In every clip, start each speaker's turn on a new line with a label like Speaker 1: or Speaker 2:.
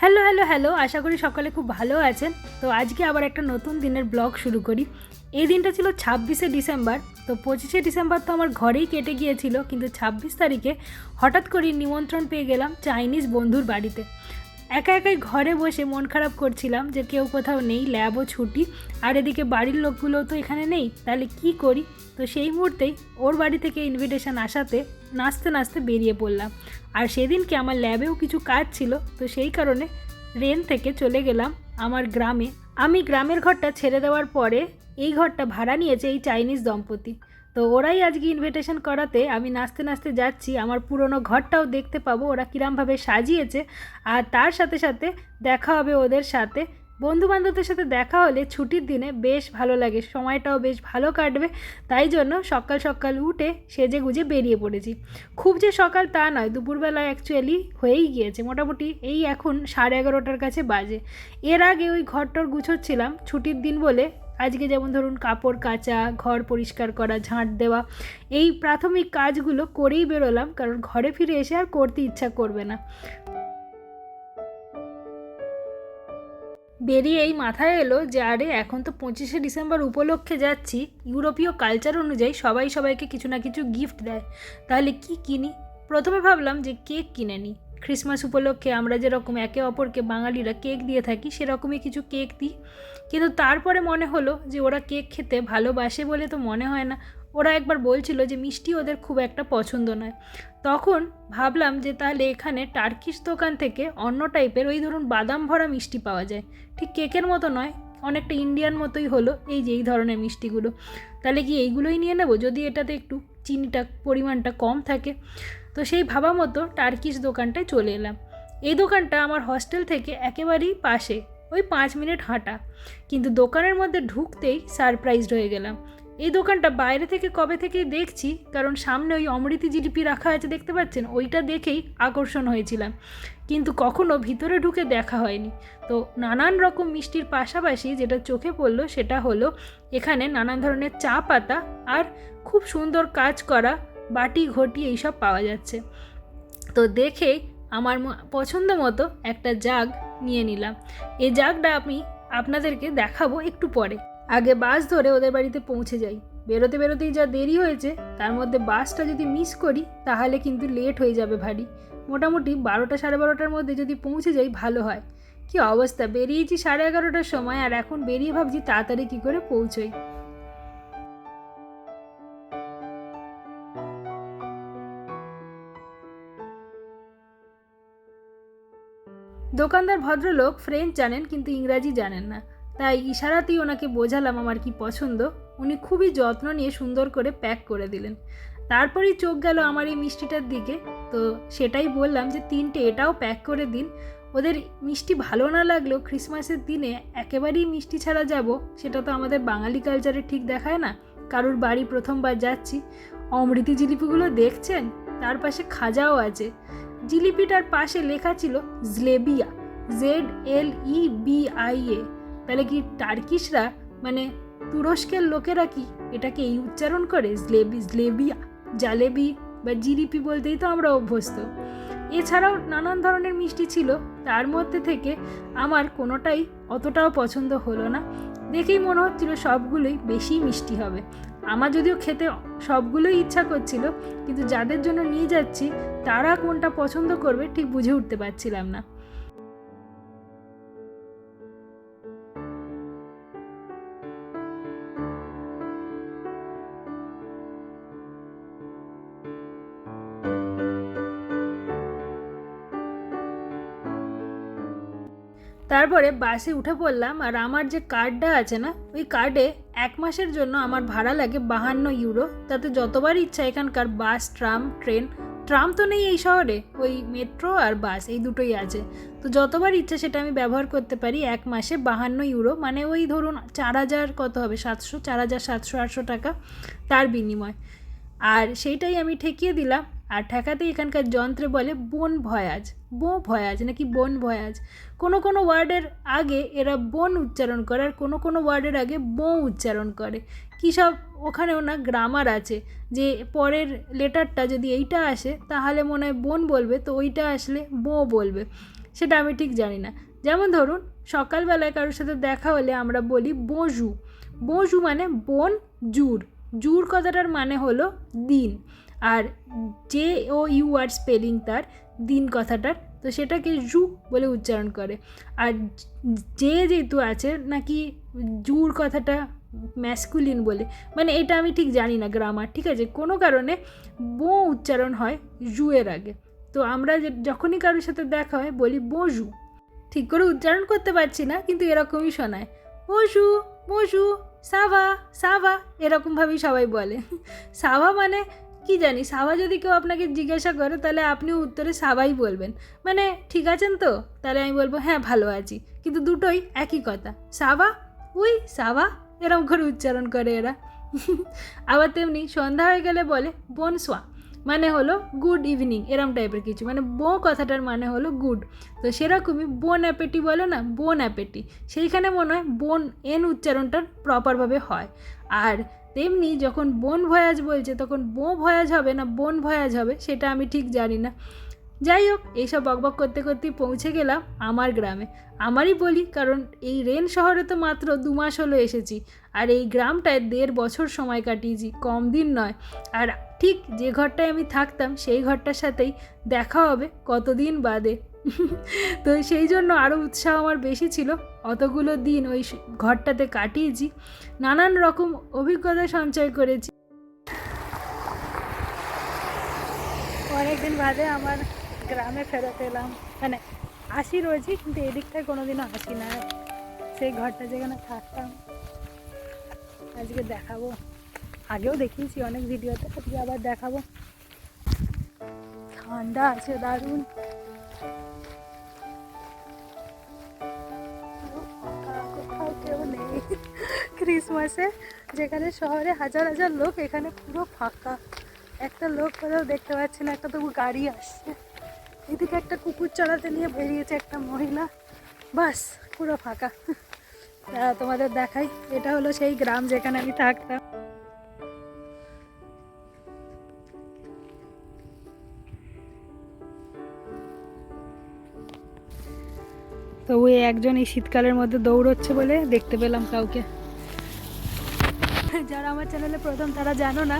Speaker 1: Hello hello hello, আশা করি সকালে খুব ভালো আছেন। তো আজকে আবার একটা নতুন দিনের ব্লগ শুরু করি। এই দিনটা ছিল ছাব্বিশে ডিসেম্বর, তো পঁচিশে ডিসেম্বর তো আমার ঘরেই কেটে গিয়েছিল, কিন্তু ছাব্বিশ তারিখে হঠাৎ করে নিমন্ত্রণ পেয়ে গেলাম চাইনিজ বন্ধুর বাড়িতে। একা একাই ঘরে বসে মন খারাপ করছিলাম যে কেউ কোথাও নেই, ল্যাবও ছুটি, আর এদিকে বাড়ির লোকগুলো তো এখানে নেই, তাহলে কি করি? তো সেই মুহূর্তেই ওর বাড়ি থেকে ইনভিটেশন আসাতে নাচতে নাচতে বেরিয়ে পড়লাম। আর সেদিনকে আমার ল্যাবেও কিছু কাজ ছিল, তো সেই কারণে রেন থেকে চলে গেলাম আমার গ্রামে। আমি গ্রামের ঘরটা ছেড়ে দেওয়ার পরে এই ঘরটা ভাড়া নিয়েছে এই চাইনিজ দম্পতি। তো ওরাই আজকে ইনভিটেশন করাতে, আমি নাচতে নাচতে যাচ্ছি, আমার পুরনো ঘরটাও দেখতে পাবো, ওরা কীরমভাবে সাজিয়েছে। আর তার সাথে সাথে দেখা হবে ওদের সাথে। বন্ধু বান্ধবদের সাথে দেখা হলে ছুটির দিনে বেশ ভালো লাগে, সময়টাও বেশ ভালো কাটবে। তাই জন্য সকাল সকাল উঠে সেজে গুজে বেরিয়ে পড়েছি। খুব যে সকাল তা নয়, দুপুরবেলা অ্যাকচুয়ালি হয়েই গিয়েছে, মোটামুটি এই এখন সাড়ে এগারোটার কাছে বাজে। এর আগে ওই ঘরটর গুছোচ্ছিলাম, ছুটির দিন বলে আজকে যেমন ধরুন কাপড় কাচা, ঘর পরিষ্কার করা, ঝাঁট দেওয়া, এই প্রাথমিক কাজগুলো করেই বেরোলাম, কারণ ঘরে ফিরে এসে আর করতে ইচ্ছা করবে না। বেরিয়ে এই মাথায় এলো যে, আরে, এখন তো পঁচিশে ডিসেম্বর উপলক্ষে যাচ্ছি, ইউরোপীয় কালচার অনুযায়ী সবাই সবাইকে কিছু না কিছু গিফট দেয়। তাহলে কি কিনি? প্রথমে ভাবলাম যে কেক কিনে নিই। ক্রিসমাস উপলক্ষে আমরা যেরকম একে অপরকে বাঙালিরা কেক দিয়ে থাকি, সেরকমই কিছু কেক দিই। কিন্তু তারপরে মনে হলো যে ওরা কেক খেতে ভালোবাসে বলে তো মনে হয় না। ওরা একবার বলছিল যে মিষ্টি ওদের খুব একটা পছন্দ নয়। তখন ভাবলাম যে তাহলে এখানে টার্কিশ দোকান থেকে অন্য টাইপের ওই ধরুন বাদাম ভরা মিষ্টি পাওয়া যায়। ঠিক কেকের মতো নয়, অনেকটা ইন্ডিয়ান মতোই হলো এই যে এই ধরনের মিষ্টিগুলো। তাহলে কি এইগুলোই নিয়ে নেব? যদি এটাতে একটু চিনিটা, পরিমাণটা কম থাকে। তো সেই ভাবা মতো টার্কিশ দোকানটায় চলে এলাম। এই দোকানটা আমার হস্টেল থেকে একেবারেই পাশে, ওই পাঁচ মিনিট হাঁটা। কিন্তু দোকানের মধ্যে ঢুকতেই সারপ্রাইজড হয়ে গেলাম। এই দোকানটা বাইরে থেকে কবে থেকেই দেখছি, কারণ সামনে ওই অমৃতি জিলিপি রাখা আছে দেখতে পাচ্ছেন? ওইটা দেখেই আকর্ষণ হয়েছিলাম। কিন্তু কখনো ভিতরে ঢুকে দেখা হয়নি। তো নানান রকম মিষ্টির পাশাপাশি যেটা চোখে পড়ল সেটা হলো, এখানে নানান ধরনের চা পাতা আর খুব সুন্দর কাজ করা বাটি, ঘটি এইসব পাওয়া যাচ্ছে। তো দেখে আমার পছন্দ মতো একটা জাগ নিয়ে নিলাম। এই জাগটা আমি আপনাদেরকে দেখাবো একটু পরে। আগে বাস ধরে ওদের বাড়িতে পৌঁছে যাই। বেরোতে বেরোতেই যা দেরি হয়েছে, তার মধ্যে বাসটা যদি মিস করি, তাহলে কিন্তু লেট হয়ে যাবে ভারী। মোটামুটি বারোটা সাড়ে বারোটার মধ্যে যদি পৌঁছে যাই, ভালো হয়। কি অবস্থা? বেরিয়েছি সাড়ে এগারোটার সময়, আর এখন বেরিয়ে ভাবছি তাড়াতাড়ি কী করে পৌঁছোই। দোকানদার ভদ্রলোক ফ্রেঞ্চ জানেন কিন্তু ইংরাজি জানেন না। তাই ইশারাতেই ওনাকে বোঝালাম আমার কি পছন্দ। উনি খুবই যত্ন নিয়ে সুন্দর করে প্যাক করে দিলেন। তারপরেই চোখ গেল আমার এই মিষ্টিটার দিকে। তো সেটাই বললাম যে তিনটে এটাও প্যাক করে দিন। ওদের মিষ্টি ভালো না লাগলেও ক্রিসমাসের দিনে একেবারেই মিষ্টি ছাড়া যাব, সেটা তো আমাদের বাঙালি কালচারে ঠিক দেখায় না। কারুর বাড়ি প্রথমবার যাচ্ছি। অমৃতি জিলিপিগুলো দেখছেন? তার পাশে খাজাও আছে। জিলিপিটার পাশে লেখা ছিল জলেবিয়া, Z L E B I A. তাহলে কি টার্কিশরা মানে তুরস্কের লোকেরা কি এটাকে এই উচ্চারণ করে? জলেবি, জলেবিয়া, জালেবি বা জিলিপি বলতেই তো আমরা অভ্যস্ত। এছাড়াও নানান ধরনের মিষ্টি ছিল, তার মধ্যে থেকে আমার কোনোটাই অতটাও পছন্দ হলো না। দেখেই মনে হচ্ছিল সবগুলোই বেশি মিষ্টি হবে। আমার যদিও খেতে সবগুলোই ইচ্ছা করছিল, কিন্তু যাদের জন্য নিয়ে যাচ্ছি, তারা কোনটা পছন্দ করবে ঠিক বুঝে উঠতে পারছিলাম না। তারপরে বাসে উঠে পড়লাম আর আমার যে কার্ডটা আছে না, ওই কার্ডে এক মাসের জন্য আমার ভাড়া লাগে বাহান্ন ইউরো তাতে যতবার ইচ্ছা এখানকার বাস ট্রাম ট্রেন ট্রাম তো নেই এই শহরে, ওই মেট্রো আর বাস এই দুটোই আছে। তো যতবার ইচ্ছা সেটা আমি ব্যবহার করতে পারি এক মাসে বাহান্ন ইউরো মানে ওই ধরুন চার হাজার কত হবে? সাতশো, চার হাজার সাতশো, আটশো টাকা তার বিনিময়। আর সেইটাই আমি ঠেকিয়ে দিলাম। আর ঠেকাতে এখানকার যন্ত্রে বলে বন ভয়াজ। বো ভয়াজ, নাকি বন ভয়াজ। কোনো কোনো ওয়ার্ডের আগে এরা বন উচ্চারণ করে আর কোনো কোনো ওয়ার্ডের আগে বো উচ্চারণ করে। কী সব ওখানেও না গ্রামার আছে যে পরের লেটারটা যদি এইটা আসে, তাহলে মনে হয় বোন বলবে, তো ওইটা আসলে বো বলবে। সেটা আমি ঠিক জানি না। যেমন ধরুন, সকালবেলায় কারোর সাথে দেখা হলে আমরা বলি বজু। বজু মানে বন, জুর। জুর কথাটার মানে হলো দিন। আর J O U R spelling তার দিন কথাটার, তো সেটাকে জু বলে উচ্চারণ করে। আর যে যেহেতু আছে, নাকি জুর কথাটা ম্যাসকুলিন বলে। মানে এটা আমি ঠিক জানি না গ্রামার ঠিক আছে? কোনো কারণে বো উচ্চারণ হয় জুয়ের আগে। তো আমরা যে- যখনই কারোর সাথে দেখা হয়, বলি বজু ঠিক করে উচ্চারণ করতে পারছি না, কিন্তু এরকমই শোনায়। বসু বসু সাভা সাভা, এরকমভাবেই সবাই বলে। সাভা মানে কি জানি সাভা যদি কেউ আপনাকে জিজ্ঞাসা করে, তাহলে আপনি উত্তরে সাবাই বলবেন। মানে ঠিক আছেন তো? তাহলে আমি বলব হ্যাঁ ভালো আছি। কিন্তু দুটোই একই কথা। সাভা উই সাভা এরকম করে উচ্চারণ করে এরা। আবার তেমনি সন্ধ্যা হয়ে গেলে বলে বনসোয়া মানে হলো গুড ইভিনিং এরম টাইপের কিছু। মানে বো কথাটার মানে হলো গুড তো সেরকমই বোন অ্যাপেটি বলে না, বোন অ্যাপেটি সেইখানে মনে হয় বোন এন উচ্চারণটা প্রপারভাবে হয়। আর তেমনি যখন বোন ভয়াজ বলছে, তখন বো ভয়াজ হবে না বোন ভয়াজ হবে, সেটা আমি ঠিক জানি না। যাই হোক, এইসব বকবক করতে করতেই পৌঁছে গেলাম আমার গ্রামে। আমারই বলি, কারণ এই রেন শহরে তো মাত্র দু মাস হলো এসেছি, আর এই গ্রামটায় দেড় বছর সময় কাটিয়েছি, কম দিন নয়। আর ঠিক যে ঘরটায় আমি থাকতাম, সেই ঘরটার সাথেই দেখা হবে কতদিন বাদে। তো সেই জন্য আরও উৎসাহ আমার বেশি ছিল। অতগুলো দিন ওই ঘরটাতে কাটিয়েছি। নানান রকম অভিজ্ঞতা সঞ্চয় করেছি। অনেকদিন বাদে আমার গ্রামে ফেরত এলাম। মানে আসি রয়েছি কিন্তু এদিকটায় কোনোদিনও আসি না। সেই ঘরটা যেখানে থাকতাম, আজকে দেখাবো। আগেও দেখিয়েছি অনেক ভিডিওতে আবার দেখাবো। ঠান্ডা আছে, দারুণ। ক্রিসমাসে, যেখানে শহরে হাজার হাজার লোক, এখানে পুরো ফাঁকা। একটা লোক কোথাও দেখতে পাচ্ছি না, একটা তবু গাড়ি আসছে। এদিকে একটা কুকুর চড়াতে নিয়ে বেরিয়েছে একটা মহিলা। বাস, পুরো ফাঁকা। তোমাদের দেখাই, এটা হলো সেই গ্রাম যেখানে আমি থাকতাম। তো একজন এই শীতকালের মধ্যে দৌড়চ্ছে বলে দেখতে পেলাম কাউকে। যারা আমার চ্যানেলে প্রথম তারা জানো না,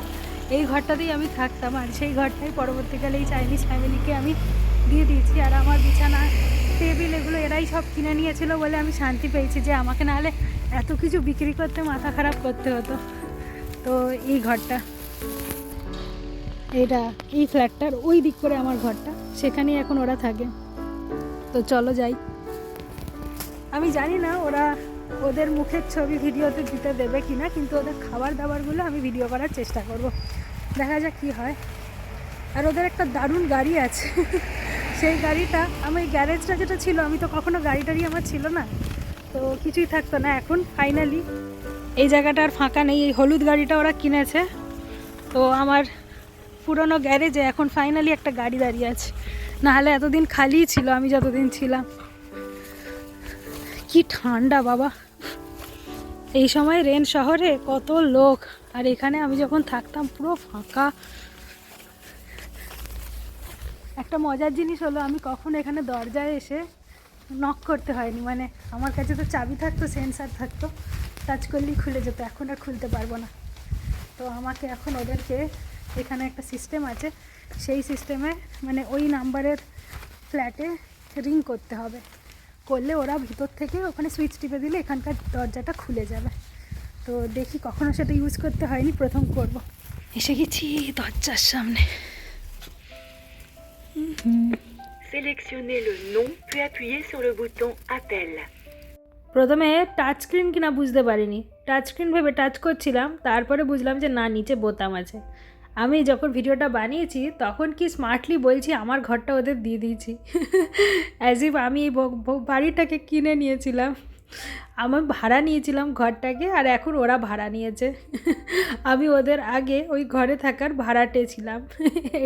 Speaker 1: এই ঘরটাতেই আমি থাকতাম আর সেই ঘরটাই পরবর্তীকালে এই চাইনিজ ফ্যামিলিকে আমি দিয়ে দিয়েছি। আর আমার বিছানা, টেবিল এগুলো এরাই সব কিনে নিয়েছিল বলে আমি শান্তি পেয়েছি যে আমাকে নাহলে এত কিছু বিক্রি করতে মাথা খারাপ করতে হতো। তো এই ঘরটা এটা এই ফ্ল্যাটটার ওই দিক করে আমার ঘরটা, সেখানেই এখন ওরা থাকে। তো চলো যাই। আমি জানি না ওরা ওদের মুখের ছবি ভিডিওতে দিতে দেবে কি না কিন্তু ওদের খাবার দাবারগুলো আমি ভিডিও করার চেষ্টা করব। দেখা যাক কী হয়। আর ওদের একটা দারুণ গাড়ি আছে। সেই গাড়িটা, আমি গ্যারেজটা যেটা ছিল, আমি তো কখনো গাড়ি টাড়ি আমার ছিল না। তো কিছুই থাকতো না এখন ফাইনালি এই জায়গাটা আর ফাঁকা নেই, এই হলুদ গাড়িটা ওরা কিনেছে। তো আমার পুরনো গ্যারেজে এখন ফাইনালি একটা গাড়ি দাঁড়িয়ে আছে। নাহলে এতদিন খালিই ছিল, আমি যতদিন ছিলাম। কি ঠান্ডা, বাবা। এই সময় রেন শহরে কত লোক, আর এখানে আমি যখন থাকতাম পুরো ফাঁকা। একটা মজার জিনিস হলো, আমি কখন এখানে দরজায় এসে নক করতে হয়নি। মানে আমার কাছে তো চাবি থাকতো সেন্সার থাকতো টাচ করলেই খুলে যেত, এখন আর খুলতে পারব না। তো আমাকে এখন ওদেরকে, এখানে একটা সিস্টেম আছে, সেই সিস্টেমে মানে ওই নাম্বারের ফ্ল্যাটে রিং করতে হবে। করলে ওরা ভিতর থেকে ওখানে সুইচ টিপে দিলে এখানকার দরজাটা খুলে যাবে। তো দেখি কখনো সেটা ইউজ করতে হয়নি প্রথম করব। এসে গেছি দরজার সামনে।
Speaker 2: Sélectionnez le nom puis appuyez sur le bouton Appel.
Speaker 1: প্রথমে টাচ স্ক্রিন কিনা বুঝতে পারিনি। টাচ স্ক্রিন ভেবে টাচ করছিলাম তারপরে বুঝলাম যে না নিচে বোতাম আছে। আমি যখন ভিডিওটা বানিয়েছি, তখন কি স্মার্টলি বলছি, আমার ঘরটা ওদের দিয়ে দিয়েছি। অ্যাজ ইফ আমি এই বাড়িটাকে কিনে নিয়েছিলাম। আমি ভাড়া নিয়েছিলাম ঘরটাকে, আর এখন ওরা ভাড়া নিয়েছে। আমি ওদের আগে ওই ঘরে থাকার ভাড়াটে ছিলাম।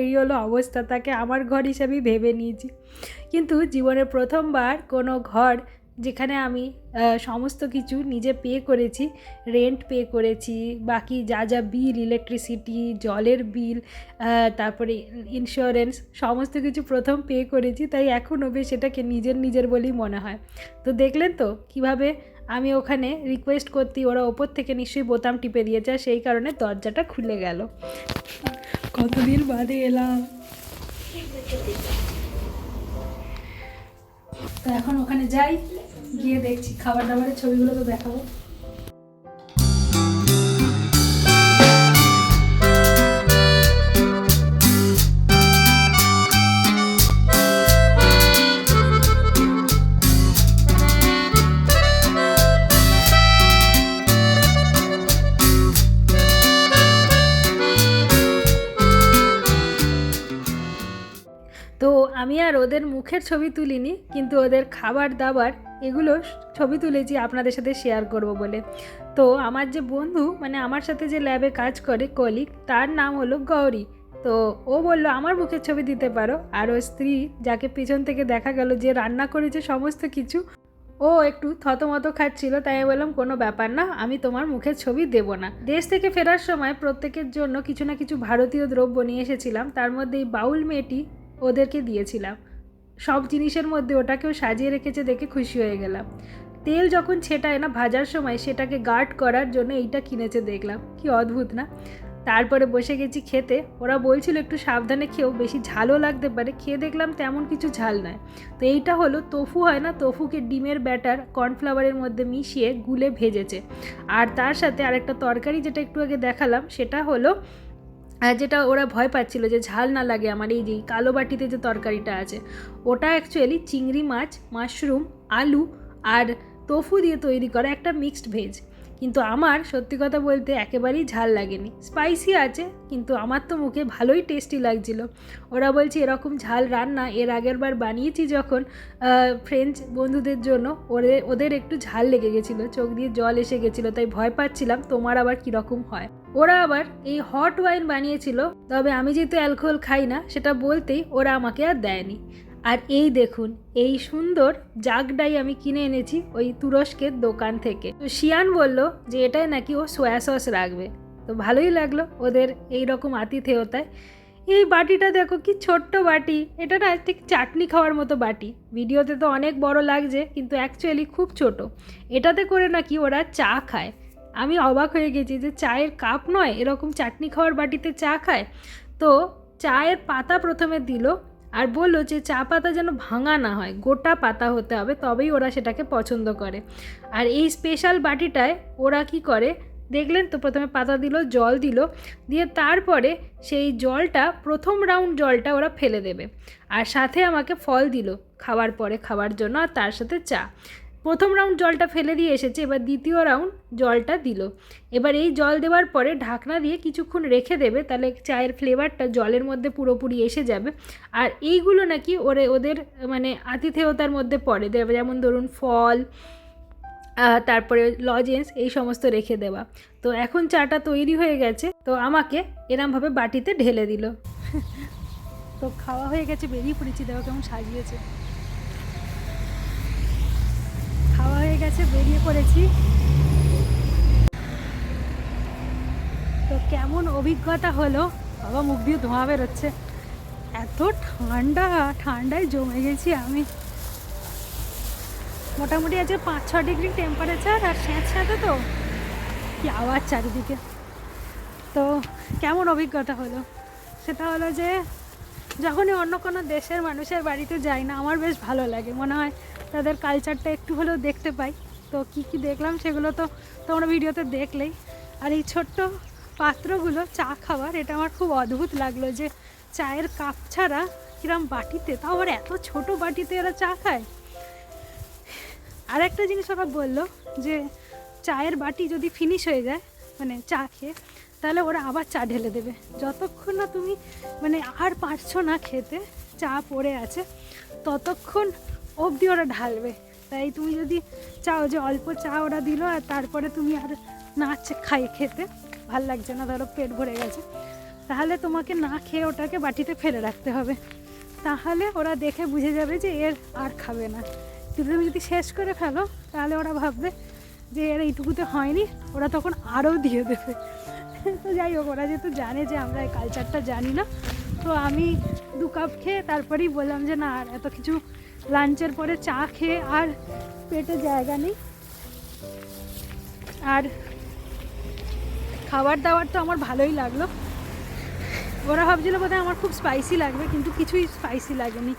Speaker 1: এই হলো অবস্থা, তাকে আমার ঘর হিসাবেই ভেবে নিয়েছি। কিন্তু জীবনে প্রথমবার কোনো ঘর যেখানে আমি সমস্ত কিছু নিজে পে করেছি রেন্ট পে করেছি, বাকি যা যা বিল ইলেকট্রিসিটি জলের বিল তারপরে ইন্স্যুরেন্স সমস্ত কিছু প্রথম পে করেছি, তাই এখনও বেশ সেটাকে নিজের নিজের বলেই মনে হয়। তো দেখলেন তো কীভাবে আমি ওখানে রিকোয়েস্ট করতেই ওরা ওপর থেকে নিশ্চয়ই বোতাম টিপে দিয়েছে সেই কারণে দরজাটা খুলে গেল। কতদিন বাদে এলাম? তো এখন ওখানে যাই গিয়ে দেখছি খাবার দাবারের ছবিগুলো তো দেখাবো। আমি আর ওদের মুখের ছবি তুলিনি, কিন্তু ওদের খাবার দাবার এগুলো ছবি তুলেছি আপনাদের সাথে শেয়ার করব বলে। তো আমার যে বন্ধু মানে আমার সাথে যে ল্যাবে কাজ করে কলিগ তার নাম হলো গৌরী। তো ও বলল, আমার মুখের ছবি দিতে পারো। আর ওর স্ত্রী, যাকে পিছন থেকে দেখা গেল যে রান্না করেছে সমস্ত কিছু, ও একটু থতমত খাচ্ছিল, তাই আমি বললাম, কোনো ব্যাপার না, আমি তোমার মুখের ছবি দেব না। দেশ থেকে ফেরার সময় প্রত্যেকের জন্য কিছু না কিছু ভারতীয় দ্রব্য নিয়ে এসেছিলাম। তার মধ্যে এই বাউল মেয়েটি ওদেরকে দিয়েছিলাম। সব জিনিসের মধ্যে ওটাকেও সাজিয়ে রেখেছে দেখে খুশি হয়ে গেলাম। তেল যখন ছেটায় না ভাজার সময় সেটাকে গার্ড করার জন্য এইটা কিনেছে দেখলাম। কি অদ্ভুত না? তারপরে বসে গেছি খেতে। ওরা বলছিল একটু সাবধানে খেয়েও বেশি ঝালও লাগতে পারে। খেয়ে দেখলাম তেমন কিছু ঝাল নয়। তো এইটা হলো তোফু হয় না? তোফুকে ডিমের ব্যাটার, কর্নফ্লাওয়ারের মধ্যে মিশিয়ে গুলে ভেজেছে। আর তার সাথে আরেকটা তরকারি যেটা একটু আগে দেখালাম, সেটা হলো যেটা ওরা ভয় পাচ্ছিল যে ঝাল না লাগে আমার এই যে কালো বাটিতে যে তরকারিটা আছে, ওটা অ্যাকচুয়ালি চিংড়ি মাছ মাশরুম আলু আর তফু দিয়ে তৈরি করা একটা মিক্সড ভেজ কিন্তু আমার, সত্যি কথা বলতে, একেবারেই ঝাল লাগেনি। স্পাইসি আছে, কিন্তু আমার তো মুখে ভালোই টেস্টি লাগছিল। ওরা বলছে, এরকম ঝাল রান্না, এর আগের বার বানিয়েছি যখন ফ্রেঞ্চ বন্ধুদের জন্য ওদের ওদের একটু ঝাল লেগে গেছিল, চোখ দিয়ে জল এসে গেছিল, তাই ভয় পাচ্ছিলাম, তোমার আবার কীরকম হয়? ওরা আবার এই হট ওয়াইন বানিয়েছিল, তবে আমি যেহেতু অ্যালকোহল খাই না, সেটা বলতেই ওরা আমাকে আর দেয়নি। আর এই দেখুন, এই সুন্দর জাগডাই আমি কিনে এনেছি ওই তুরস্কের দোকান থেকে। তো শিয়ান বলল যে এটাই নাকি ও সোয়া সস রাখবে। তো ভালোই লাগল ওদের এই রকম আতিথেয়তায়। এই বাটিটা দেখো কি ছোট্ট বাটি, এটা না ঠিক চাটনি খাওয়ার মতো বাটি। ভিডিওতে তো অনেক বড় লাগছে, কিন্তু অ্যাকচুয়ালি খুব ছোট। এটাতে করে নাকি ওরা চা খায়। আমি অবাক হয়ে গেছি যে চায়ের কাপ নয়, এরকম চাটনি খাওয়ার বাটিতে চা খায়। তো চায়ের পাতা প্রথমে দিল আর বলল যে চা পাতা যেন ভাঙা না হয়, গোটা পাতা হতে হবে, তবেই ওরা সেটাকে পছন্দ করে। আর এই স্পেশাল বাটিটায় ওরা কি করে, দেখলেন তো, প্রথমে পাতা দিল, জল দিল, দিয়ে তারপরে সেই জলটা, প্রথম রাউন্ড জলটা ওরা ফেলে দেবে। আর সাথে আমাকে ফল দিল, খাওয়ার পরে, খাওয়ার জন্য, আর তার সাথে চা। প্রথম রাউন্ড জলটা ফেলে দিয়ে এসেছে, এবার দ্বিতীয় রাউন্ড জলটা দিল। এবার এই জল দেওয়ার পরে ঢাকনা দিয়ে কিছুক্ষণ রেখে দেবে, তাহলে চায়ের ফ্লেভারটা জলের মধ্যে পুরোপুরি এসে যাবে। আর এইগুলো নাকি ওরে, ওদের মানে আতিথেয়তার মধ্যে পড়ে যেমন ধরুন ফল তারপরে লজেন্স এই সমস্ত রেখে দেওয়া। তো এখন চাটা তৈরি হয়ে গেছে, তো আমাকে এরমভাবে বাটিতে ঢেলে দিল। তো খাওয়া হয়ে গেছে, বেরিয়ে পড়েছি, দেখো কেমন সাজিয়েছে। গেছে বেরিয়ে পড়েছি। তো কেমন অভিজ্ঞতা হলো? বাবা, মুখ দিয়ে ধোঁয়া বেরোচ্ছে। এত ঠান্ডা, ঠান্ডায় জমে গেছি আমি। মোটামুটি আছে পাঁচ, ছ ডিগ্রি টেম্পারেচার আর স্যাঁত স্যাঁতে তো কি আওয়াজ চারিদিকে। তো কেমন অভিজ্ঞতা হলো? সেটা হলো যে, যখনই অন্য কোনো দেশের মানুষের বাড়িতে যাই না, আমার বেশ ভালো লাগে। মনে হয় তাদের কালচারটা একটু হলেও দেখতে পাই। তো কি কি দেখলাম সেগুলো তো তোমরা ভিডিওতে দেখলেই। আর এই ছোট্ট পাত্রগুলো চা খাওয়ার, এটা আমার খুব অদ্ভুত লাগল যে চায়ের কাপ ছাড়া কিরম বাটিতে, তাও আবার এত ছোট বাটিতে এরা চা খায়। আর একটা জিনিস ওরা বলল যে চায়ের বাটি যদি ফিনিশ হয়ে যায় মানে চা খেয়ে, তাহলে ওরা আবার চা ঢেলে দেবে। যতক্ষণ না তুমি মানে আর পারছ না খেতে, চা পড়ে আছে, ততক্ষণ অবধি ওরা ঢালবে। তাই তুমি যদি চাও যে অল্প চা ওরা দিল আর তারপরে তুমি আর না খাই খেতে, ভালো লাগছে না, ধরো পেট ভরে গেছে, তাহলে তোমাকে না খেয়ে ওটাকে বাটিতে ফেলে রাখতে হবে। তাহলে ওরা দেখে বুঝে যাবে যে এর আর খাবে না। কিন্তু তুমি যদি শেষ করে ফেলো, তাহলে ওরা ভাববে যে এর এইটুকুতে হয়নি, ওরা তখন আরও দিয়ে দেবে। তো যাই হোক, ওরা যেহেতু জানে যে আমরা এই কালচারটা জানি না, তো আমি দু কাপ খেয়ে তারপরেই বললাম যে না, আর এত কিছু লাঞ্চের পরে চা খেয়ে আর পেটে জায়গা নেই। আর খাবার দাবার তো আমার ভালোই লাগল। ওরা ভাবছিল বোধহয় আমার খুব স্পাইসি লাগবে, কিন্তু কিছুই স্পাইসি লাগেনি।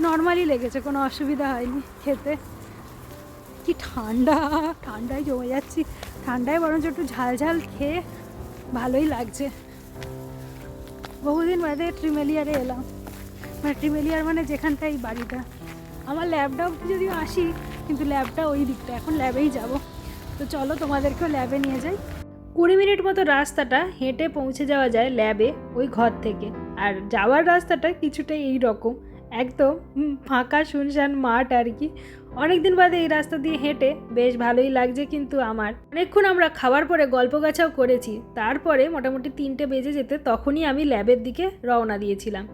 Speaker 1: নর্মালি লেগেছে, কোনো অসুবিধা হয়নি খেতে। কি ঠান্ডা, ঠান্ডায় জমে যাচ্ছি। ঠান্ডায় বরঞ্চ একটু ঝাল ঝাল খেয়ে ভালোই লাগছে। বহুদিন বাদে ট্রিমেলিয়ারে এলাম। মানে ট্রিমেলিয়ার মানে যেখানটায় এই বাড়িটা। আমার ল্যাবটা যদিও আসি, কিন্তু ল্যাবটা ওই দিকটা, এখন ল্যাবেই যাব। তো চলো তোমাদেরকেও ল্যাবে নিয়ে যাই। কুড়ি মিনিট মতো রাস্তাটা হেঁটে পৌঁছে যাওয়া যায় ল্যাবে, ওই ঘর থেকে। আর যাওয়ার রাস্তাটা কিছুটা এই রকম একদম ফাঁকা শুনশান মাঠ আর কি। অনেক দিন বাদে এই রাস্তা দিয়ে হেঁটে বেশ ভালোই লাগছে কিন্তু আমার। অনেকক্ষণ আমরা খাওয়ার পরে গল্প গাছাও করেছি। তারপরে মোটামুটি তিনটে বেজে যেতে তখনই আমি ল্যাবের দিকে রওনা দিয়েছিলাম।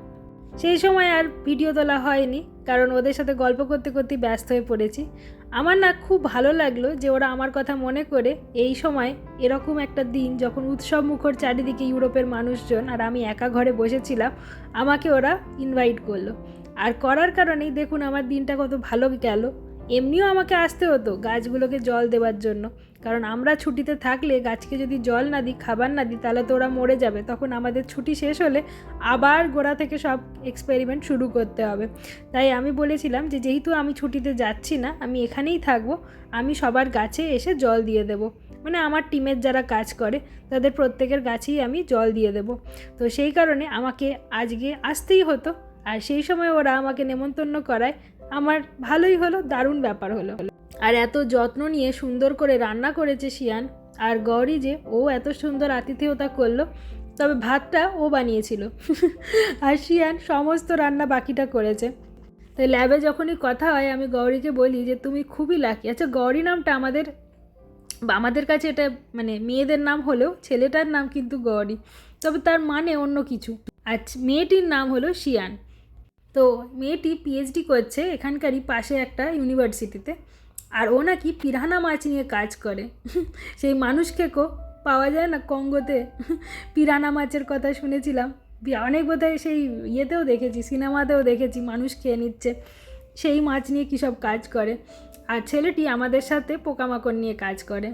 Speaker 1: সেই সময় আর ভিডিও তোলা হয়নি, কারণ ওদের সাথে গল্প করতে করতে ব্যস্ত হয়ে পড়েছি। আমার না খুব ভালো লাগল যে ওরা আমার কথা মনে করে এই সময় এরকম একটা দিন যখন উৎসব মুখর চারিদিকে ইউরোপের মানুষজন আর আমি একা ঘরে বসেছিলাম, আমাকে ওরা ইনভাইট করল। আর করার কারণেই দেখুন আমার দিনটা কত ভালো গেল। এমনিও আমাকে আসতে হতো গাছগুলোকে জল দেওয়ার জন্য। কারণ আমরা ছুটিতে থাকলে গাছকে যদি জল না দিই, খাবার না দিই, তাহলে তো ওরা মরে যাবে। তখন আমাদের ছুটি শেষ হলে আবার গোড়া থেকে সব এক্সপেরিমেন্ট শুরু করতে হবে। তাই আমি বলেছিলাম যে যেহেতু আমি ছুটিতে যাচ্ছি না, আমি এখানেই থাকব। আমি সবার গাছে এসে জল দিয়ে দেবো। মানে আমার টিমের যারা কাজ করে, তাদের প্রত্যেকের গাছেই আমি জল দিয়ে দেবো। তো সেই কারণে আমাকে আজকে আসতেই হতো। আর সেই সময় ওরা আমাকে নেমন্তন্ন করায় আমার ভালোই হলো, দারুণ ব্যাপার হলো। আর এত যত্ন নিয়ে সুন্দর করে রান্না করেছে শিয়ান, আর গৌরী যে ও এত সুন্দর আতিথেয়তা করল, তবে ভাতটা ও বানিয়েছিল। আর শিয়ান সমস্ত রান্না বাকিটা করেছে। তো ল্যাবে যখনই কথা হয়, আমি গৌরীকে বলি যে, তুমি খুবই লাকি আচ্ছা গৌরী নামটা আমাদের আমাদের কাছে এটা মানে মেয়েদের নাম হলেও ছেলেটার নাম কিন্তু গৌরী, তবে তার মানে অন্য কিছু। আচ্ছা মেয়েটির নাম হলো শিয়ান। তো মেয়েটি পিএইচডি করছে এখানকারই পাশে একটা ইউনিভার্সিটিতে আর ও নাকি পিরানা মাছ নিয়ে কাজ করে। সেই মানুষ খেকো পাওয়া যায় না কঙ্গোতে। পিরানা মাছের কথা শুনেছিলাম। অনেক বোধহয় সেই ইয়েতেও দেখেছি, সিনেমাতেও দেখেছি, মানুষ খেয়ে নিচ্ছে। সেই মাছ নিয়ে কী সব কাজ করে। আর ছেলেটি আমাদের সাথে পোকামাকড় নিয়ে কাজ করে।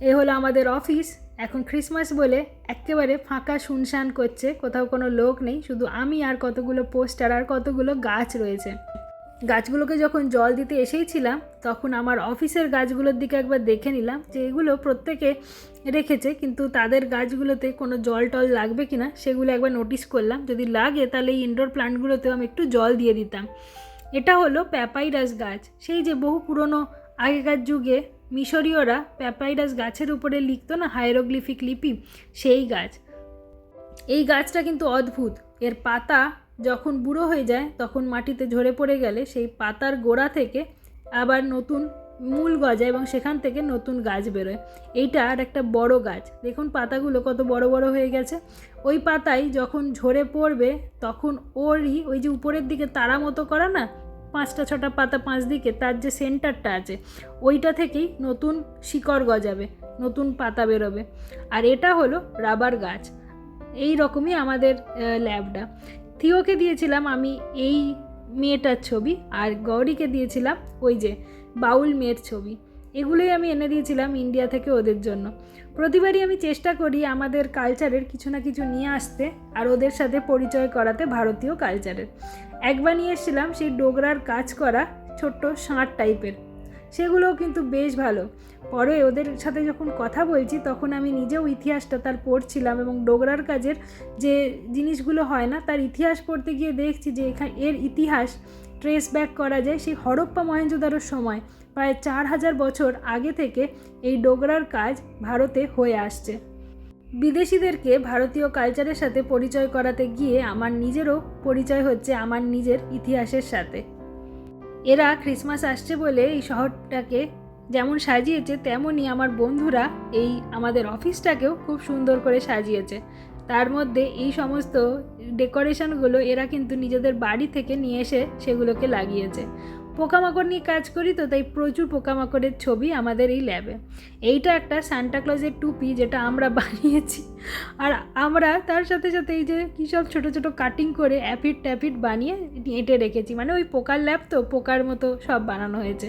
Speaker 1: এ হলো আমাদের অফিস এখন ক্রিসমাস বলে একেবারে ফাঁকা শুনশান করছে, কোথাও কোনো লোক নেই, শুধু আমি আর কতগুলো পোস্টার আর কতগুলো গাছ রয়েছে। গাছগুলোকে যখন জল দিতে এসেইছিলাম তখন আমার অফিসের গাছগুলোর দিকে একবার দেখে নিলাম যে এগুলো প্রত্যেকে রেখেছে, কিন্তু তাদের গাছগুলোতে কোনো জল টল লাগবে কি না সেগুলো একবার নোটিস করলাম। যদি লাগে তাহলে এই ইনডোর প্লান্টগুলোতেও আমি একটু জল দিয়ে দিতাম। এটা হলো প্যাপাইরাস গাছ। সেই যে বহু পুরনো আগেকার যুগে মিশরীয়রা প্যাপাইরাস গাছের উপরে লিখতো না হাইরোগ্লিফিক লিপি? সেই গাছ। এই গাছটা কিন্তু অদ্ভুত। এর পাতা যখন বুড়ো হয়ে যায়, তখন মাটিতে ঝরে পড়ে গেলে সেই পাতার গোড়া থেকে আবার নতুন মূল গজায় এবং সেখান থেকে নতুন গাছ বেরোয়। এইটা আর একটা বড় গাছ। দেখুন পাতাগুলো কত বড় বড় হয়ে গেছে। ওই পাতায় যখন ঝরে পড়বে, তখন ওরই ওই যে উপরের দিকে তারা মতো করা না পাঁচটা, ছটা পাতা পাঁচ দিকে, তার যে সেন্টারটা আছে, ওইটা থেকেই নতুন শিকড় গজাবে, নতুন পাতা বেরোবে। আর এটা হলো রাবার গাছ। এই রকমই আমাদের ল্যাবটা। থিওকে দিয়েছিলাম আমি এই মেয়েটার ছবি, আর গৌরীকে দিয়েছিলাম ওই যে বাউল মেয়ের ছবি। এগুলোই আমি এনে দিয়েছিলাম ইন্ডিয়া থেকে ওদের জন্য। প্রতিবারই আমি চেষ্টা করি আমাদের কালচারের কিছু না কিছু নিয়ে আসতে, আর ওদের সাথে পরিচয় করাতে ভারতীয় কালচারের একবার নিয়ে এসেছিলাম সেই ডোগরার কাজ করা ছোট্ট ষাঁড় টাইপের। সেগুলোও কিন্তু বেশ ভালো। পরে ওদের সাথে যখন কথা বলছি, তখন আমি নিজেও ইতিহাসটা তার পড়ছিলাম এবং ডোগরার কাজের যে জিনিসগুলো হয় না, তার ইতিহাস পড়তে গিয়ে দেখছি যে এখানে এর ইতিহাস ট্রেস ব্যাক করা যায় সেই হরপ্পা মহেঞ্জোদারোর সময়। প্রায় চার হাজার বছর আগে থেকে এই ডোগরার কাজ ভারতে হয়ে আসছে। বিদেশিদেরকে ভারতীয় কালচারের সাথে পরিচয় করাতে গিয়ে আমার নিজেরও পরিচয় হচ্ছে আমার নিজের ইতিহাসের সাথে। এরা ক্রিসমাস আসছে বলে এই শহরটাকে যেমন সাজিয়েছে, তেমনই আমার বন্ধুরা এই আমাদের অফিসটাকেও খুব সুন্দর করে সাজিয়েছে। তার মধ্যে এই সমস্ত ডেকোরেশনগুলো এরা কিন্তু নিজেদের বাড়ি থেকে নিয়ে এসে সেগুলোকে লাগিয়েছে। পোকামাকড় নিয়ে কাজ করি তো, তাই প্রচুর পোকামাকড়ের ছবি আমাদের এই ল্যাবে এইটা একটা সান্টাক্লজের টুপি যেটা আমরা বানিয়েছি। আর আমরা তার সাথে সাথে এই যে কী সব ছোটো ছোটো কাটিং করে অ্যাপিড ট্যাপিড বানিয়ে এঁটে রেখেছি। মানে ওই পোকার ল্যাব তো, পোকার মতো সব বানানো হয়েছে।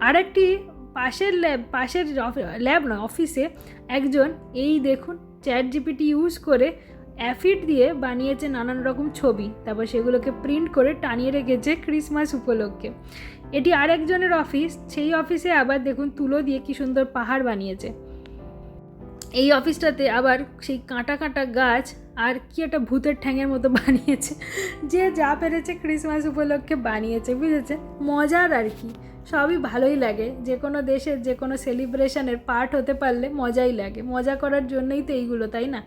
Speaker 1: আর একটি পাশের ল্যাব পাশের ল্যাব নয় অফিসে একজন, এই দেখুন চ্যাট জিপিটি ইউজ করে অ্যাফিড দিয়ে বানিয়েছে নানান রকম ছবি। তারপর সেগুলোকে প্রিন্ট করে টানিয়ে রেখেছে ক্রিসমাস উপলক্ষে। এটি আরেকজনের অফিস সেই অফিসে আবার দেখুন তুলো দিয়ে কি সুন্দর পাহাড় বানিয়েছে। এই অফিসটাতে আবার সেই কাঁটা কাঁটা গাছ আর কি একটা ভূতের ঠ্যাঙের মতো বানিয়েছে। যে যা পেরেছে ক্রিসমাস উপলক্ষে বানিয়েছে, বুঝেছে? মজার আর কি। সবই ভালোই লাগে। যে কোনো দেশের যে কোনো সেলিব্রেশনের পার্ট হতে পারলে মজাই লাগে। মজা করার জন্যই তো এইগুলো, তাই না?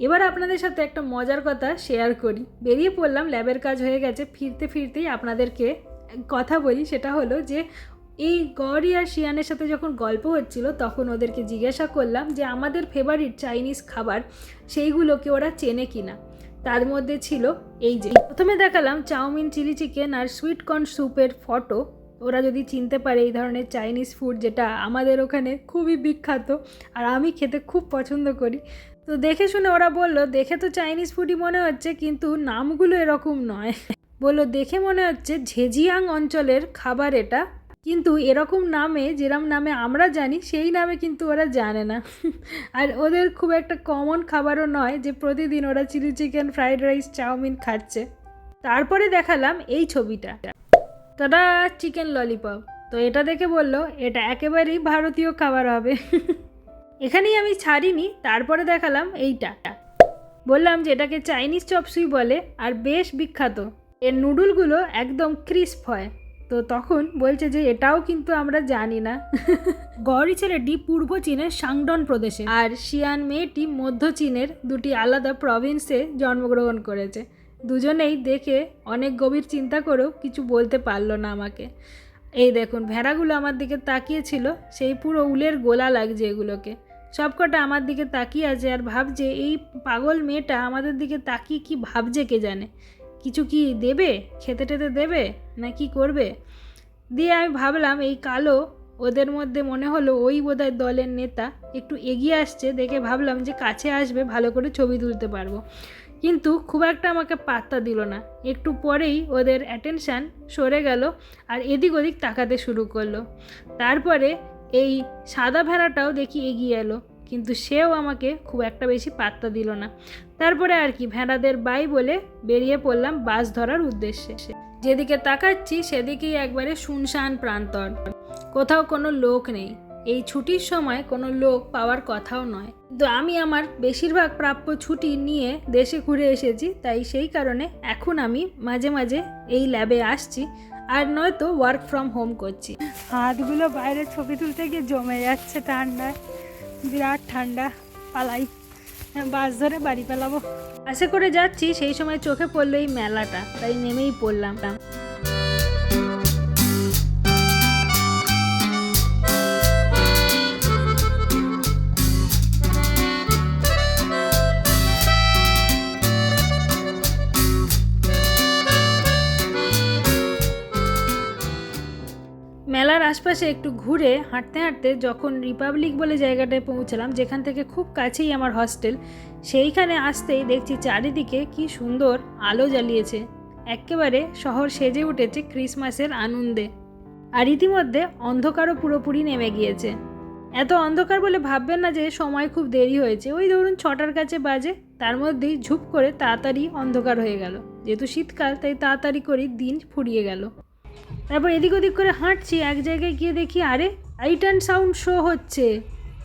Speaker 1: এবার আপনাদের সাথে একটা মজার কথা শেয়ার করি। বেরিয়ে পড়লাম ল্যাবের কাজ হয়ে গেছে। ফিরতে ফিরতেই আপনাদেরকে কথা বলি, সেটা হলো যে এই গৌরী আর শিয়ানের সাথে যখন গল্প হচ্ছিল, তখন ওদেরকে জিজ্ঞাসা করলাম যে আমাদের ফেভারিট চাইনিজ খাবার সেইগুলোকে ওরা চেনে কিনা। তার মধ্যে ছিল এই যে, প্রথমে দেখালাম চাউমিন, চিলি চিকেন আর সুইট কর্ন স্যুপের ফটো ওরা যদি চিনতে পারে এই ধরনের চাইনিজ ফুড যেটা আমাদের ওখানে খুবই বিখ্যাত, আর আমি খেতে খুব পছন্দ করি। তো দেখে শুনে ওরা বলল, দেখে তো চাইনিজ ফুডই মনে হচ্ছে, কিন্তু নামগুলো এরকম নয়। বলল, দেখে মনে হচ্ছে ঝেজিয়াং অঞ্চলের খাবার এটা, কিন্তু এরকম নামে, যেরম নামে আমরা জানি, সেই নামে কিন্তু ওরা জানে না। আর ওদের খুব একটা কমন খাবারও নয় যে প্রতিদিন ওরা chilli chicken fried rice chowmein খাচ্ছে। তারপরে দেখালাম এই ছবিটা। তারা চিকেন ললিপপ তো এটা দেখে বলল, এটা একেবারেই ভারতীয় খাবার হবে। এখানেই আমি ছাড়িনি, তারপরে দেখালাম এইটা। বললাম যে এটাকে চাইনিজ চপসুই বলে, আর বেশ বিখ্যাত। এর নুডলগুলো একদম ক্রিস্প হয়। তো তখন বলছে যে এটাও কিন্তু আমরা জানি না। গৌরী ছেলেটি পূর্ব চীনের সাংডন প্রদেশে, আর শিয়ান মেয়েটি মধ্য চীনের দুটি আলাদা প্রভিন্সে জন্মগ্রহণ করেছে। দুজনেই দেখে অনেক গভীর চিন্তা করেও কিছু বলতে পারল না আমাকে। এই দেখুন, ভেড়াগুলো আমার দিকে তাকিয়েছিল, সেই পুরো উলের গোলা লাগছে এগুলোকে। সবকটা আমার দিকে তাকিয়ে আছে আর ভাবছে, এই পাগল মেয়েটা আমাদের দিকে তাকিয়ে কি ভাবছে কে জানে? কিছু কি দেবে? খেতে টেতে দেবে? না কি করবে? দিয়ে আমি ভাবলাম, এই কালো ওদের মধ্যে মনে হলো ওই বোধহয় দলের নেতা। একটু এগিয়ে আসছে, দেখে ভাবলাম যে কাছে আসবে, ভালো করে ছবি তুলতে পারব। কিন্তু খুব একটা আমাকে পাত্তা দিল না। একটু পরেই ওদের অ্যাটেনশান সরে গেল আর এদিক ওদিক তাকাতে শুরু করল। তারপরে এই সাদা ভেড়াটাও দেখি এগিয়ে এলো, কিন্তু সেও আমাকে খুব একটা বেশি পাত্তা দিল না। তারপরে আর কি, ভেড়াদের বাই বলে বেরিয়ে পড়লাম বাস ধরার উদ্দেশ্যে। যেদিকে তাকাচ্ছি সেদিকেই একবারে শুনশান প্রান্তর। কোথাও কোনো লোক নেই। এই ছুটির সময় কোনো লোক পাওয়ার কথাও নয়। কিন্তু আমি আমার বেশিরভাগ প্রাপ্য ছুটি নিয়ে দেশে ঘুরে এসেছি, তাই সেই কারণে এখন আমি মাঝে মাঝে এই ল্যাবে আসছি। আর নয়তো ওয়ার্ক ফ্রম হোম করছি। হাতগুলো বাইরে ছবি তুলতে গিয়ে জমে যাচ্ছে ঠান্ডায় বিরাট ঠান্ডা পালাই। বাস ধরে বাড়ি পালাবো। আশা করে যাচ্ছি সেই সময় চোখে পড়ল এই মেলাটা তাই নেমেই পড়লাম। মেলার আশপাশে একটু ঘুরে হাঁটতে হাঁটতে যখন রিপাবলিক বলে জায়গাটায় পৌঁছলাম, যেখান থেকে খুব কাছেই আমার হস্টেল সেইখানে আসতেই দেখছি চারিদিকে কি সুন্দর আলো জ্বালিয়েছে। একেবারে শহর সেজে উঠেছে ক্রিসমাসের আনন্দে। আর ইতিমধ্যে অন্ধকারও পুরোপুরি নেমে গিয়েছে। এত অন্ধকার বলে ভাববেন না যে সময় খুব দেরি হয়েছে। ওই ধরুন ছটার কাছে বাজে, তার মধ্যেই ঝুপ করে তাড়াতাড়ি অন্ধকার হয়ে গেল। যেহেতু শীতকাল, তাই তাড়াতাড়ি করেই দিন ফুরিয়ে গেল। তারপর এদিক ওদিক করে হাঁটছি, এক জায়গায় গিয়ে দেখি, আরে লাইট অ্যান্ড সাউন্ড শো হচ্ছে।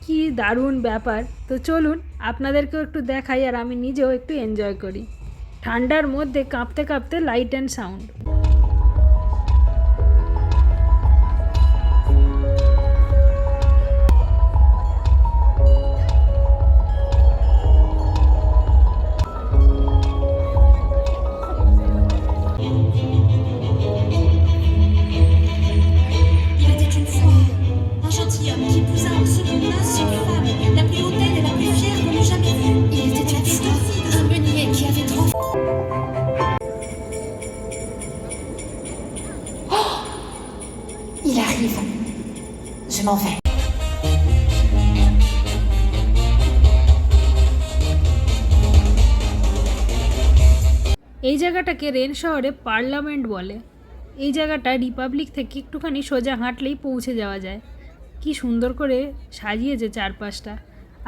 Speaker 1: কি দারুণ ব্যাপার। তো চলুন, আপনাদেরকেও একটু দেখাই আর আমি নিজেও একটু এনজয় করি। ঠান্ডার মধ্যে কাঁপতে কাঁপতে লাইট অ্যান্ড সাউন্ড জায়গাটাকে রেন শহরে পার্লামেন্ট বলে। এই জায়গাটা রিপাবলিক থেকে একটুখানি সোজা হাঁটলেই পৌঁছে যাওয়া যায়। কি সুন্দর করে সাজিয়েছে চারপাশটা।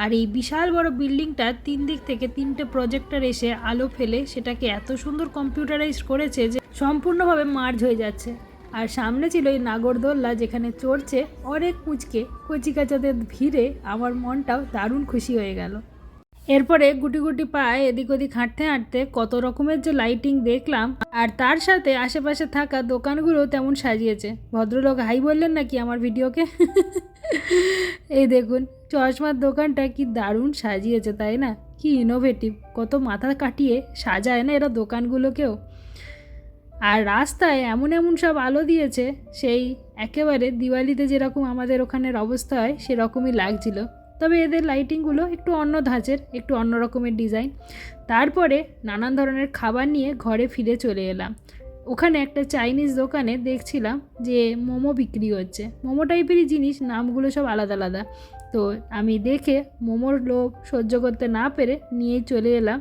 Speaker 1: আর এই বিশাল বড় বিল্ডিংটা তিন দিক থেকে তিনটে প্রজেক্টর এসে আলো ফেলে সেটাকে এত সুন্দর কম্পিউটারাইজ করেছে যে সম্পূর্ণভাবে মার্জ হয়ে যাচ্ছে। আর সামনে ছিল এই নাগরদোল্লা যেখানে চড়ছে অনেক কুচকে। কচিকাচাদের ভিড়ে আমার মনটাও দারুণ খুশি হয়ে গেল। এরপরে গুটি গুটি পায়ে এদিক ওদিক হাঁটতে হাঁটতে কত রকমের যে লাইটিং দেখলাম, আর তার সাথে আশেপাশে থাকা দোকানগুলো তেমন সাজিয়েছে। ভদ্রলোক হাই বললেন, নাকি আমার ভিডিওকে? এই দেখুন, চশমার দোকানটা কি দারুণ সাজিয়েছে, তাই না? কি ইনোভেটিভ কত মাথা কাটিয়ে সাজায় না এরা দোকানগুলোকেও। আর রাস্তায় এমন এমন সব আলো দিয়েছে, সেই একেবারে দিওয়ালিতে যেরকম আমাদের ওখানের অবস্থা হয়, সেরকমই লাগছিল। তবে এদের লাইটিংগুলো একটু অন্য ধাঁচের, একটু অন্য রকমের ডিজাইন তারপরে নানান ধরনের খাবার নিয়ে ঘরে ফিরে চলে এলাম। ওখানে একটা চাইনিজ দোকানে দেখছিলাম যে মোমো বিক্রি হচ্ছে। মোমো টাইপেরই জিনিস, নামগুলো সব আলাদা আলাদা। তো আমি দেখে মোমোর লোভ সহ্য করতে না পেরে নিয়ে চলে এলাম।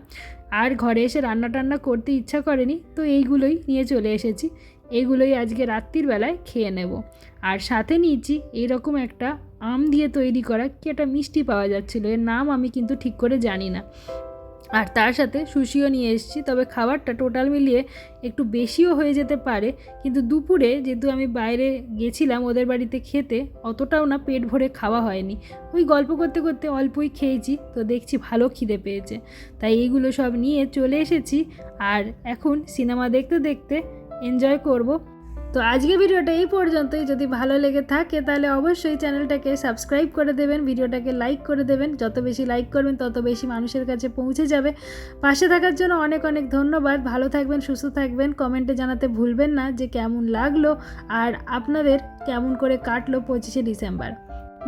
Speaker 1: আর ঘরে এসে রান্না টান্না করতে ইচ্ছা করেনি, তো এইগুলোই নিয়ে চলে এসেছি। এইগুলোই আজকে রাত্রির বেলায় খেয়ে নেব। আর সাথে নিয়েছি এইরকম একটা আম দিয়ে তৈরি করা কি একটা মিষ্টি পাওয়া যাচ্ছিল। এর নাম আমি কিন্তু ঠিক করে জানি না। আর তার সাথে সুশিও নিয়ে এসেছি, তবে খাবারটা টোটাল মিলিয়ে একটু বেশিও হয়ে যেতে পারে। কিন্তু দুপুরে যেহেতু আমি বাইরে গেছিলাম ওদের বাড়িতে খেতে, অতটাও না পেট ভরে খাওয়া হয়নি। ওই গল্প করতে করতে অল্পই খেয়েছি, তো দেখছি ভালো খিদে পেয়েছে। তাই এইগুলো সব নিয়ে চলে এসেছি। আর এখন সিনেমা দেখতে দেখতে এনজয় করব। তো আজকে ভিডিওটা এই পর্যন্তই। যদি ভালো লেগে থাকে, তাহলে অবশ্যই চ্যানেলটাকে সাবস্ক্রাইব করে দেবেন, ভিডিওটাকে লাইক করে দেবেন। যত বেশি লাইক করবেন, তত বেশি মানুষের কাছে পৌঁছে যাবে। পাশে থাকার জন্য অনেক অনেক ধন্যবাদ। ভালো থাকবেন, সুস্থ থাকবেন। কমেন্টে জানাতে ভুলবেন না যে কেমন লাগল আর আপনাদের কেমন করে কাটলো পঁচিশে ডিসেম্বর।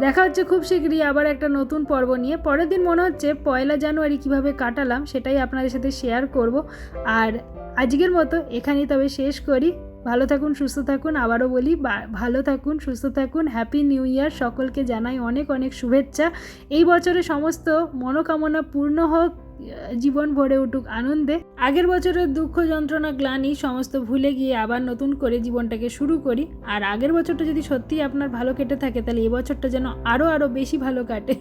Speaker 1: দেখা হচ্ছে খুব শীঘ্রই আবার একটা নতুন পর্ব নিয়ে। পরের দিন মনে হচ্ছে পয়লা জানুয়ারি কীভাবে কাটালাম সেটাই আপনাদের সাথে শেয়ার করব। আর আজকের মতো এখানেই তবে শেষ করি। ভালো থাকুন, সুস্থ থাকুন। আবারও বলি ভালো থাকুন, সুস্থ থাকুন। হ্যাপি নিউ ইয়ার সকলকে জানাই অনেক অনেক শুভেচ্ছা। এই বছরে সমস্ত মনোকামনা পূর্ণ হোক, জীবন ভরে উঠুক আনন্দে। আগের বছরের দুঃখ, যন্ত্রণা, গ্লানি সমস্ত ভুলে গিয়ে আবার নতুন করে জীবনটাকে শুরু করি। আর আগের বছরটা যদি সত্যিই আপনার ভালো কেটে থাকে, তাহলে এই বছরটা যেন আরও আরও বেশি ভালো কাটে।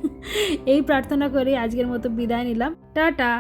Speaker 1: এই প্রার্থনা করে আজকের মতো বিদায় নিলাম। টাটা!